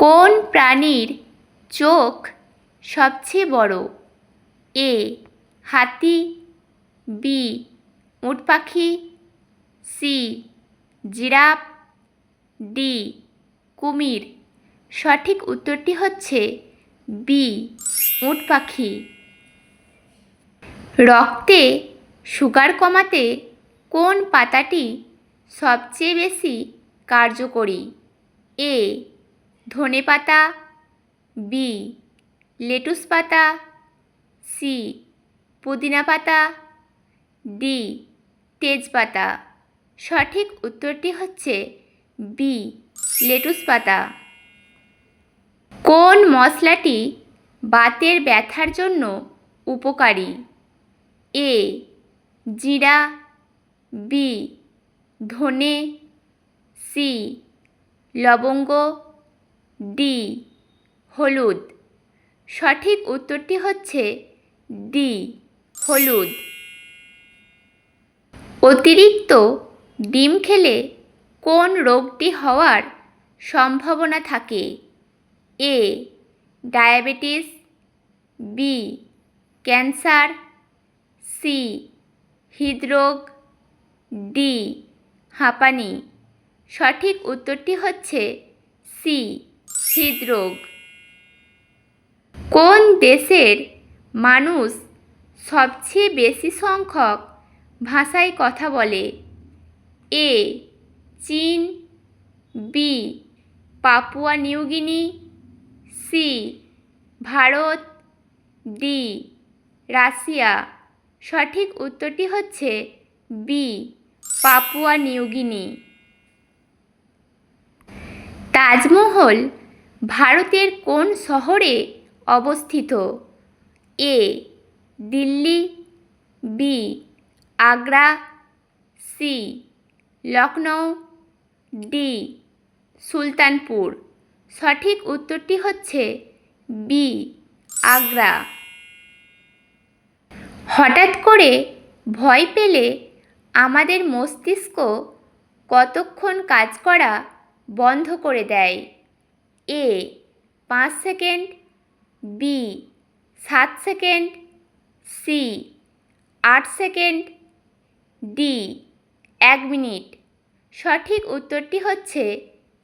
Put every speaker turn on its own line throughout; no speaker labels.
কোন প্রাণীর চোখ সবচেয়ে বড়? এ, হাতি, বি উট পাখি সি, জিরাফ, ডি, কুমির। সঠিক উত্তরটি হচ্ছে বি উট পাখি রক্তে সুগার কমাতে কোন পাতাটি সবচেয়ে বেশি কার্যকরী? এ ধনে পাতা বি লেটুস পাতা সি পুদিনা পাতা ডি, তেজপাতা। সঠিক উত্তরটি হচ্ছে বি লেটুস পাতা কোন মশলাটি বাতের ব্যথার জন্য উপকারী? এ, জিরা, বি, ধনে, সি, লবঙ্গ ডি, হলুদ। সঠিক উত্তরটি হচ্ছে ডি, হলুদ। অতিরিক্ত ডিম খেলে কোন রোগটি হওয়ার সম্ভাবনা থাকে? A, diabetes, B, cancer, C, হৃদরোগ, ডি, হাঁপানি। সঠিক উত্তরটি হচ্ছে সি। হৃদরোগ। কোন দেশের মানুষ সবচেয়ে বেশি সংখ্যক ভাষায় কথা বলে? এ, চীন, B, Papua New Guinea C, Bharat, D, Russia. সঠিক উত্তরটি হচ্ছে বি, পাপুয়া নিউগিনি তাজমহল ভারতের কোন শহরে অবস্থিত? A, Delhi, B, Agra, C Lucknow D, Sultanpur. সঠিক উত্তরটি হচ্ছে বি, আগ্রা। হঠাৎ করে ভয় পেলে আমাদের মস্তিষ্ক কতক্ষণ কাজ করা বন্ধ করে দেয়? এ পাঁচ সেকেন্ড বি সাত সেকেন্ড সি আট সেকেন্ড ডি এক মিনিট। সঠিক উত্তরটি হচ্ছে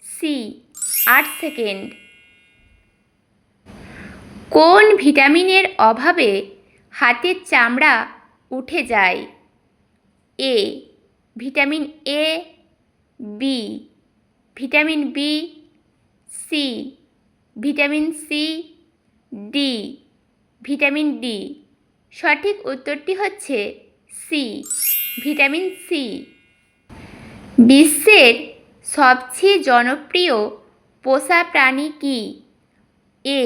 সি আট সেকেন্ড। কোন ভিটামিনের অভাবে হাতের চামড়া উঠে যায়? A vitamin A B vitamin B C vitamin C D vitamin D সঠিক উত্তরটি হচ্ছে সি ভিটামিন সি বিশ্বের সবচেয়ে জনপ্রিয় পোষা প্রাণী কি? এ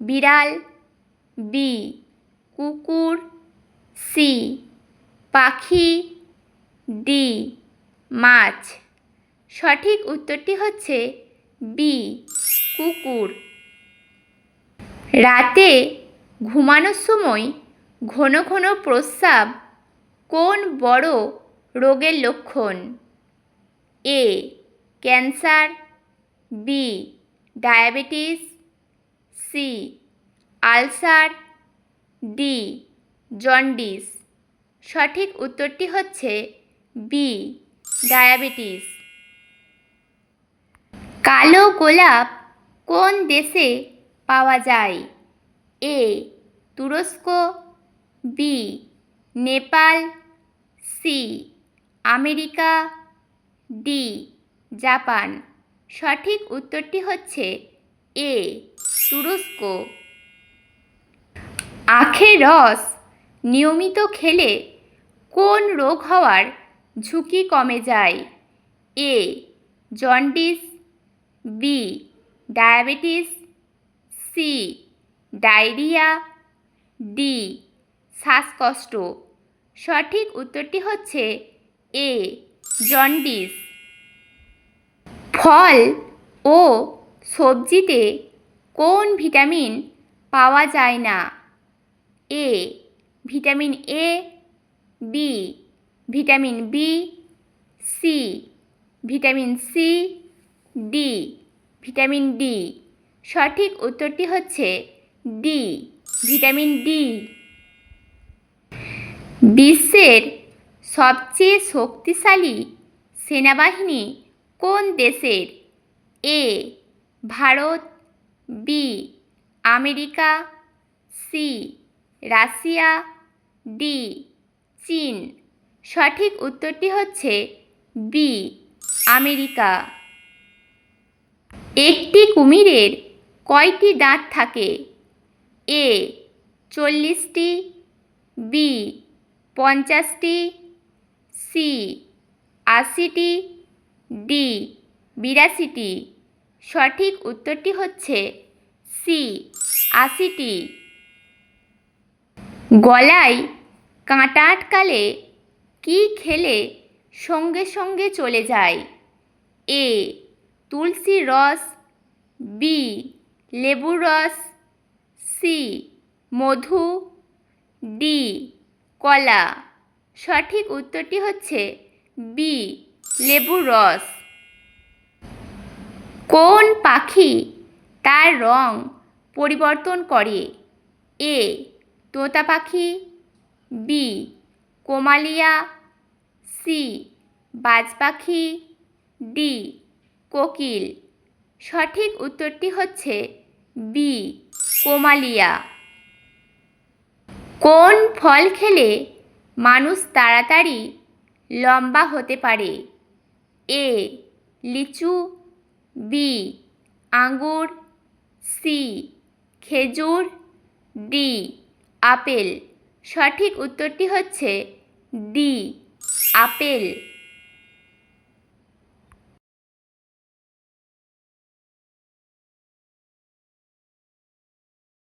বিড়াল। বি কুকুর। সি পাখি। ডি মাছ। সঠিক উত্তরটি হচ্ছে বি, কুকুর। রাতে ঘুমানোর সময় ঘন ঘন প্রস্রাব কোন বড় রোগের লক্ষণ? A, cancer, B, diabetes, C, ulcer, D, jaundice. সঠিক উত্তরটি হচ্ছে বি, ডায়াবেটিস। কালো গোলাপ কোন দেশে পাওয়া যায়? এ, তুরস্ক, B, Nepal, C, America, D, Japan. সঠিক উত্তরটি হচ্ছে এ, তুরস্ক। আখের রস নিয়মিত খেলে কোন রোগ হওয়ার ঝুঁকি কমে যায়? A, jaundice B diabetes C diarrhoea D শ্বাসকষ্ট সঠিক উত্তরটি হচ্ছে এ জন্ডিস ফল ও সবজিতে কোন ভিটামিন পাওয়া যায় না? A vitamin A B vitamin B C vitamin C D, vitamin D. সঠিক উত্তরটি হচ্ছে ডি, ভিটামিন ডি। বিশ্বের সবচেয়ে শক্তিশালী সেনাবাহিনী কোন দেশের? A, Bharat, B, America, C, Russia, D, চীন। সঠিক উত্তরটি হচ্ছে বি, আমেরিকা। একটি কুমিরের কয়টি দাঁত থাকে? এ, চল্লিশটি, বি, পঞ্চাশটি, সি, আশিটি, ডি, বিরাশিটি। সঠিক উত্তরটি হচ্ছে সি, আশিটি। গলায় কাঁটা আটকালে কি খেলে সঙ্গে সঙ্গে চলে যায়? এ তুলসীর রস বি লেবুর রস সি মধু ডি কলা। সঠিক উত্তরটি হচ্ছে বি লেবুর রস। কোন পাখি তার রং পরিবর্তন করে? এ তোতা পাখি বি কোমালিয়া সি বাজ পাখি ডি কোকিল। সঠিক উত্তরটি হচ্ছে বি, কোমালিয়া। কোন ফল খেলে মানুষ তাড়াতাড়ি লম্বা হতে পারে? এ, লিচু, বি, আঙ্গুর, সি, খেজুর, ডি, আপেল। সঠিক উত্তরটি হচ্ছে ডি, আপেল।